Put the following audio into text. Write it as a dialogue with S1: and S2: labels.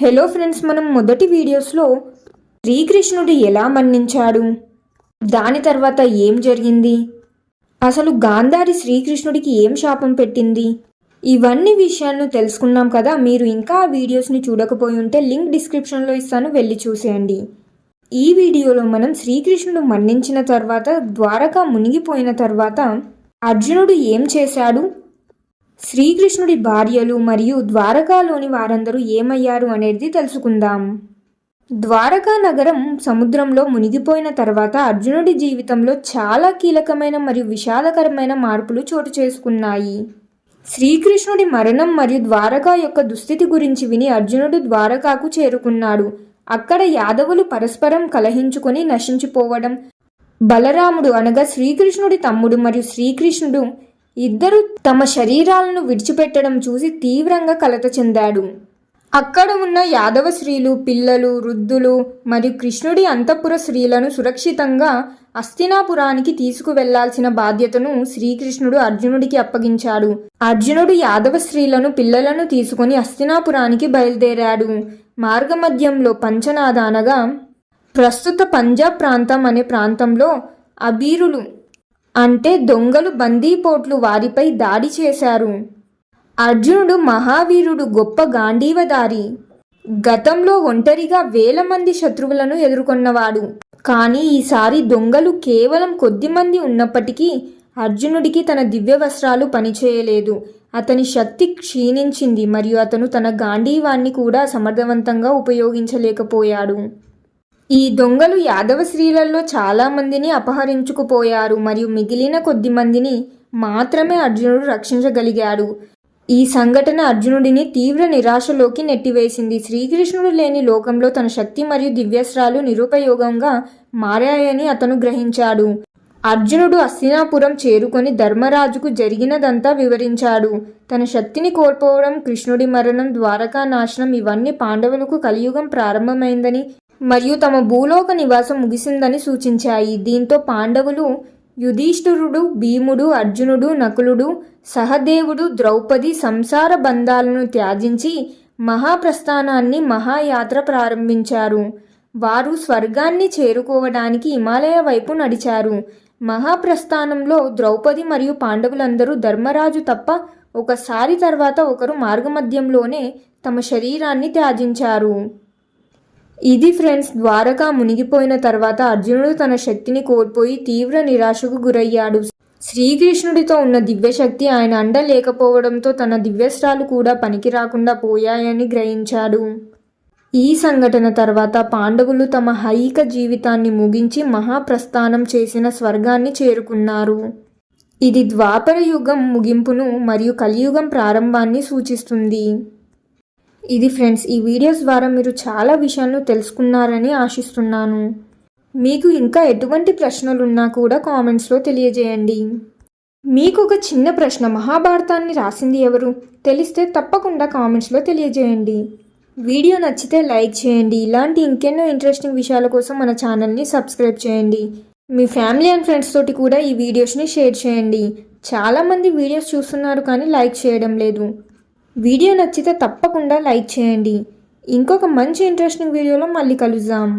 S1: Hello friends మనం మొదటి వీడియోస్లో శ్రీకృష్ణుడు ఎలా మన్నించాడు దాని తర్వాత ఏం జరిగింది? అసలు గాంధారి శ్రీకృష్ణుడికి ఏం శాపం పెట్టింది? ఇవన్నీ విషయాలను తెలుసుకున్నాం కదా మీరు ఇంకా ఆ వీడియోస్ని చూడకపోయి ఉంటే లింక్ డిస్క్రిప్షన్లో ఇస్తాను వెళ్ళి చూసేయండి. ఈ వీడియోలో మనం శ్రీకృష్ణుడు మన్నించిన తర్వాత ద్వారక మునిగిపోయిన తర్వాత అర్జునుడు ఏం చేశాడు? శ్రీకృష్ణుడి భార్యలు మరియు ద్వారకాలోని వారందరూ ఏమయ్యారు అనేది తెలుసుకుందాం. ద్వారకా నగరం సముద్రంలో మునిగిపోయిన తర్వాత అర్జునుడి జీవితంలో చాలా కీలకమైన మరియు విషాదకరమైన మార్పులు చోటు చేసుకున్నాయి. శ్రీకృష్ణుడి మరణం మరియు ద్వారకా యొక్క దుస్థితి గురించి విని అర్జునుడు ద్వారకాకు చేరుకున్నాడు. అక్కడ యాదవులు పరస్పరం కలహించుకొని నశించిపోవడం బలరాముడు అనగా శ్రీకృష్ణుడి తమ్ముడు మరియు శ్రీకృష్ణుడు ఇద్దరు తమ శరీరాలను విడిచిపెట్టడం చూసి తీవ్రంగా కలత చెందాడు. అక్కడ ఉన్న యాదవ స్త్రీలు పిల్లలు వృద్ధులు మరియు కృష్ణుడి అంతఃపుర స్త్రీలను సురక్షితంగా అస్తినాపురానికి తీసుకువెళ్ళాల్సిన బాధ్యతను శ్రీకృష్ణుడు అర్జునుడికి అప్పగించాడు. అర్జునుడు యాదవ స్త్రీలను పిల్లలను తీసుకుని అస్తినాపురానికి బయలుదేరాడు. మార్గమధ్యంలో పంచనాదానగా ప్రస్తుత పంజాబ్ ప్రాంతం అనే ప్రాంతంలో అబీరులు అంటే దొంగలు బందీపోట్లు వారిపై దాడి చేశారు. అర్జునుడు మహావీరుడు గొప్ప గాంధీవదారి. గతంలో ఒంటరిగా వేల మంది శత్రువులను ఎదుర్కొన్నవాడు. కానీ ఈసారి దొంగలు కేవలం కొద్దిమంది ఉన్నప్పటికీ అర్జునుడికి తన దివ్య వస్త్రాలు పనిచేయలేదు. అతని శక్తి క్షీణించింది మరియు అతను తన గాంధీవాన్ని కూడా సమర్థవంతంగా ఉపయోగించలేకపోయాడు. ఈ దొంగలు యాదవ స్త్రీలలో చాలామందిని అపహరించుకుపోయారు మరియు మిగిలిన కొద్ది మందిని మాత్రమే అర్జునుడు రక్షించగలిగాడు. ఈ సంఘటన అర్జునుడిని తీవ్ర నిరాశలోకి నెట్టివేసింది. శ్రీకృష్ణుడు లేని లోకంలో తన శక్తి మరియు దివ్యస్త్రాలు నిరుపయోగంగా మారాయని అతను గ్రహించాడు. అర్జునుడు అస్తినాపురం చేరుకొని ధర్మరాజుకు జరిగినదంతా వివరించాడు. తన శక్తిని కోల్పోవడం కృష్ణుడి మరణం ద్వారకా నాశనం ఇవన్నీ పాండవులకు కలియుగం ప్రారంభమైందని మరియు తమ భూలోక నివాసం ముగిసిందని సూచించాయి. దీంతో పాండవులు యుధిష్ఠిరుడు భీముడు అర్జునుడు నకులుడు సహదేవుడు ద్రౌపది సంసార బంధాలను త్యాజించి మహాప్రస్థానాన్ని మహాయాత్ర ప్రారంభించారు. వారు స్వర్గాన్ని చేరుకోవడానికి హిమాలయ వైపు నడిచారు. మహాప్రస్థానంలో ద్రౌపది మరియు పాండవులందరూ ధర్మరాజు తప్ప ఒకసారి తర్వాత ఒకరు మార్గమధ్యంలోనే తమ శరీరాన్ని త్యాజించారు. ఇది ఫ్రెండ్స్ ద్వారకా మునిగిపోయిన తర్వాత అర్జునుడు తన శక్తిని కోల్పోయి తీవ్ర నిరాశకు గురయ్యాడు. శ్రీకృష్ణుడితో ఉన్న దివ్యశక్తి ఆయన అండ లేకపోవడంతో తన దివ్యస్త్రాలు కూడా పనికి రాకుండా పోయాయని గ్రహించాడు. ఈ సంఘటన తర్వాత పాండవులు తమ హైక జీవితాన్ని ముగించి మహాప్రస్థానం చేసిన స్వర్గాన్ని చేరుకున్నారు. ఇది ద్వాపర యుగం ముగింపును మరియు కలియుగం ప్రారంభాన్ని సూచిస్తుంది. ఇది ఫ్రెండ్స్ ఈ వీడియోస్ ద్వారా మీరు చాలా విషయాలను తెలుసుకున్నారని ఆశిస్తున్నాను. మీకు ఇంకా ఎటువంటి ప్రశ్నలు ఉన్నా కూడా కామెంట్స్లో తెలియజేయండి. మీకు ఒక చిన్న ప్రశ్న మహాభారతాన్ని రాసింది ఎవరు? తెలిస్తే తప్పకుండా కామెంట్స్లో తెలియజేయండి. వీడియో నచ్చితే లైక్ చేయండి. ఇలాంటి ఇంకెన్నో ఇంట్రెస్టింగ్ విషయాల కోసం మన ఛానల్ని సబ్స్క్రైబ్ చేయండి. మీ ఫ్యామిలీ అండ్ ఫ్రెండ్స్ తోటి కూడా ఈ వీడియోస్ని షేర్ చేయండి. చాలామంది వీడియోస్ చూస్తున్నారు కానీ లైక్ చేయడం లేదు. వీడియో నచ్చితే తప్పకుండా లైక్ చేయండి. ఇంకొక మంచి ఇంట్రెస్టింగ్ వీడియోలో మళ్ళీ కలుద్దాం.